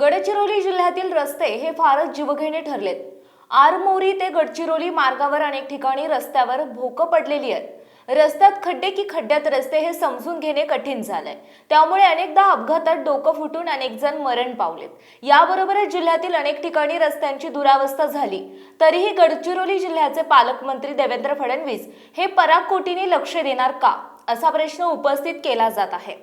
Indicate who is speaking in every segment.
Speaker 1: गडचिरोली जिल्ह्यातील रस्ते हे फारच जीवघेणे ठरलेत. आरमोरी ते गडचिरोली मार्गावर अनेक ठिकाणी रस्त्यावर भोकं पडलेली आहेत. रस्त्यात खड्डे की खड्ड्यात रस्ते हे समजून घेणे कठीण झालंय. त्यामुळे अनेकदा अपघातात डोकं फुटून अनेक जण मरण पावलेत. याबरोबरच जिल्ह्यातील अनेक ठिकाणी रस्त्यांची दुरावस्था झाली. तरीही गडचिरोली जिल्ह्याचे पालकमंत्री देवेंद्र फडणवीस हे पराकोटीने लक्ष देणार का? असा प्रश्न उपस्थित केला जात आहे.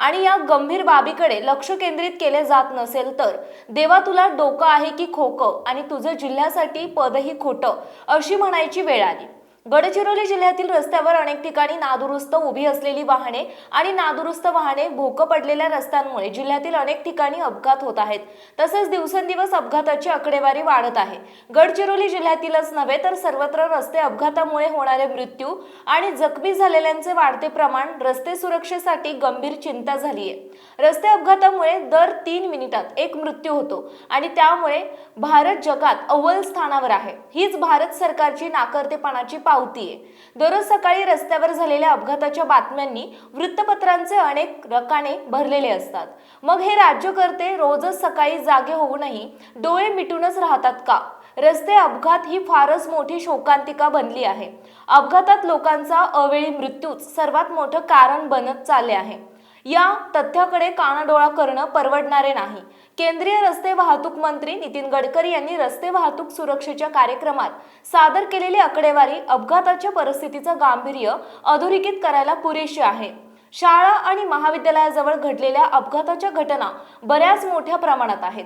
Speaker 1: आणि या गंभीर बाबीकडे लक्ष केंद्रित केले जात नसेल तर देवा तुला डोकं आहे की खोकं आणि तुझं जिल्ह्यासाठी पदही खोटं अशी म्हणायची वेळ आली. गडचिरोली जिल्ह्यातील रस्त्यावर अनेक ठिकाणी नादुरुस्त उभी असलेली वाहने आणि नादुरुस्त वाहने भोकं पडलेल्या रस्त्यांमुळे जिल्ह्यातील अनेक ठिकाणी अपघात होत आहेत. तसेच दिवसेंदिवस अपघाताची आकडेवारी वाढत आहे. गडचिरोली जिल्ह्यातीलच नव्हे तर सर्वत्र रस्ते अपघातामुळे होणारे मृत्यू आणि जखमी झालेल्यांचे वाढते प्रमाण रस्ते सुरक्षेसाठी गंभीर चिंता झाली आहे रस्ते अपघातामुळे दर तीन मिनिटात एक मृत्यू होतो आणि त्यामुळे भारत जगात अव्वल स्थानावर आहे. हीच भारत सरकारची नाकर्तेपणाची पावती आहे दररोज सकाळी रस्त्यावर झालेल्या अपघाताच्या बातम्यांनी वृत्तपत्रांचे अनेक रकाने भरलेले असतात. मग हे राज्यकर्ते रोजच सकाळी जागे होऊनही डोळे मिटूनच राहतात का? रस्ते अपघात ही फारच मोठी शोकांतिका बनली आहे. अपघातात लोकांचा अवेळी मृत्यूच सर्वात मोठं कारण बनत चालले आहे. या तथ्याकडे कानाडोळा करणं परवडणारे नाही. केंद्रीय रस्ते वाहतूक मंत्री नितीन गडकरी यांनी रस्ते वाहतूक सुरक्षेच्या कार्यक्रमात सादर केलेली आकडेवारी अपघाताच्या परिस्थितीचं गांभीर्य अधोरेखित करायला पुरेशी आहे. शाळा आणि महाविद्यालयाजवळ घडलेल्या अपघाताच्या घटना बऱ्याच मोठ्या प्रमाणात आहेत.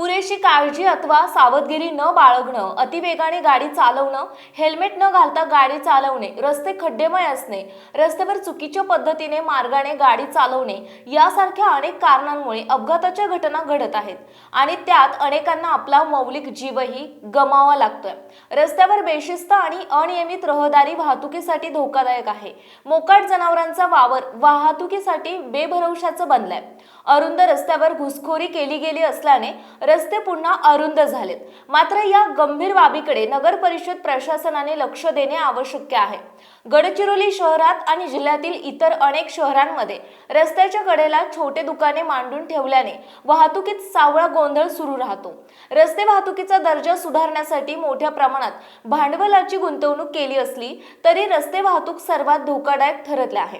Speaker 1: पुरेशी काळजी अथवा सावधगिरी न बाळगणं अतिवेगाने गाडी चालवणं हेल्मेट न घालता गाडी चालवणे रस्ते खड्डेमय असणे रस्त्यावर चुकीच्या पद्धतीने मार्गाने गाडी चालवणे यासारख्या अनेक कारणांमुळे अपघाताच्या घटना घडत आहेत आणि त्यात अनेकांना आपला मौलिक जीवही गमावा लागतोय. रस्त्यावर बेशिस्त आणि अनियमित रहदारी वाहतुकीसाठी धोकादायक आहे. मोकाट जनावरांचा वावर वाहतुकीसाठी बेभरवशाचं बनलाय. अरुंद रस्त्यावर घुसखोरी केली गेली असल्याने रस्ते पुन्हा अरुंद झालेत. मात्र या गंभीर बाबीकडे नगर परिषद प्रशासनाने लक्ष देणे आवश्यक आहे. गडचिरोली शहरात आणि जिल्ह्यातील इतर अनेक शहरांमध्ये रस्त्याच्या कडेला छोटे दुकाने मांडून ठेवल्याने वाहतुकीत सावळा गोंधळ सुरू राहतो. रस्ते वाहतुकीचा दर्जा सुधारण्यासाठी मोठ्या प्रमाणात भांडवलाची गुंतवणूक केली असली तरी रस्ते वाहतूक सर्वात धोकादायक ठरतले आहे.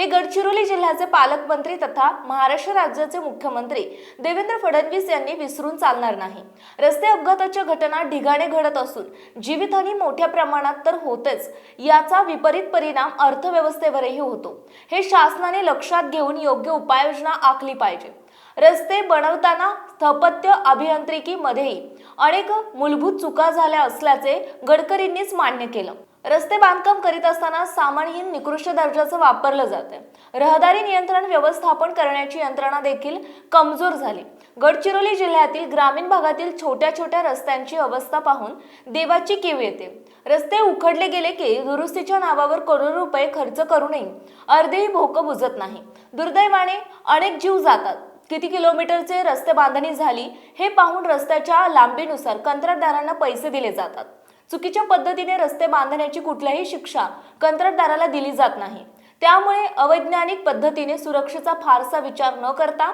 Speaker 1: हे गडचिरोली जिल्ह्याचे पालकमंत्री तथा महाराष्ट्र राज्याचे मुख्यमंत्री देवेंद्र फडणवीस यांनी विसरून चालणार नाही. रस्ते अपघाताच्या घटना ढिगाणे घडत असून जीवितहानी मोठ्या प्रमाणात तर होतेच याचा विपरीत परिणाम अर्थव्यवस्थेवरही होतो. हे शासनाने लक्षात घेऊन योग्य उपाययोजना आखली पाहिजे. रस्ते बनवताना स्थापत्य अभियांत्रिकीमध्येही अनेक मूलभूत चुका झाल्या असल्याचे गडकरींनीच मान्य केलं. रस्ते बांधकाम करीत असताना सामानहीन निकृष्ट दर्जाचं वापरलं जातं रहदारी नियंत्रण व्यवस्थापन करण्याची यंत्रणा देखील कमजोर झाली. गडचिरोली जिल्ह्यातील ग्रामीण भागातील छोट्या छोट्या रस्त्यांची अवस्था पाहून देवाची केव येते. रस्ते उखडले गेले की दुरुस्तीच्या नावावर करोडो रुपये खर्च करूनही अर्धेही भोकं बुजत नाही. दुर्दैवाने अनेक जीव जातात. किती किलोमीटरचे रस्ते बांधणी झाली हे पाहून रस्त्याच्या लांबीनुसार कंत्राटदारांना पैसे दिले जातात. चुकीच्या पद्धतीने रस्ते बांधण्याची कुठल्याही शिक्षा कंत्राटदाराला दिली जात नाही. त्यामुळे अवैज्ञानिक पद्धतीने सुरक्षेचा फारसा विचार न करता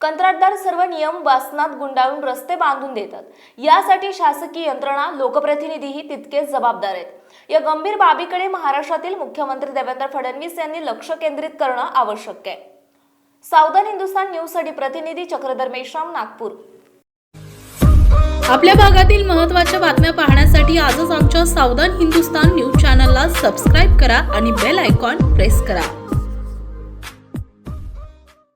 Speaker 1: कंत्राटदार सर्व नियम वासनात गुंडाळून रस्ते बांधून देतात. यासाठी शासकीय यंत्रणा लोकप्रतिनिधीही तितकेच जबाबदार आहेत. या गंभीर बाबीकडे महाराष्ट्रातील मुख्यमंत्री देवेंद्र फडणवीस यांनी लक्ष केंद्रित करणं आवश्यक आहे. सावधान हिंदुस्तान न्यूजसाठी प्रतिनिधी चक्रधर मेश्राम नागपूर.
Speaker 2: आपल्या भागातील महत्त्वाच्या बातम्या पाहण्यासाठी आजच आमच्या सावधान हिंदुस्तान न्यूज चॅनलला सबस्क्राईब करा आणि बेल आयकॉन प्रेस करा.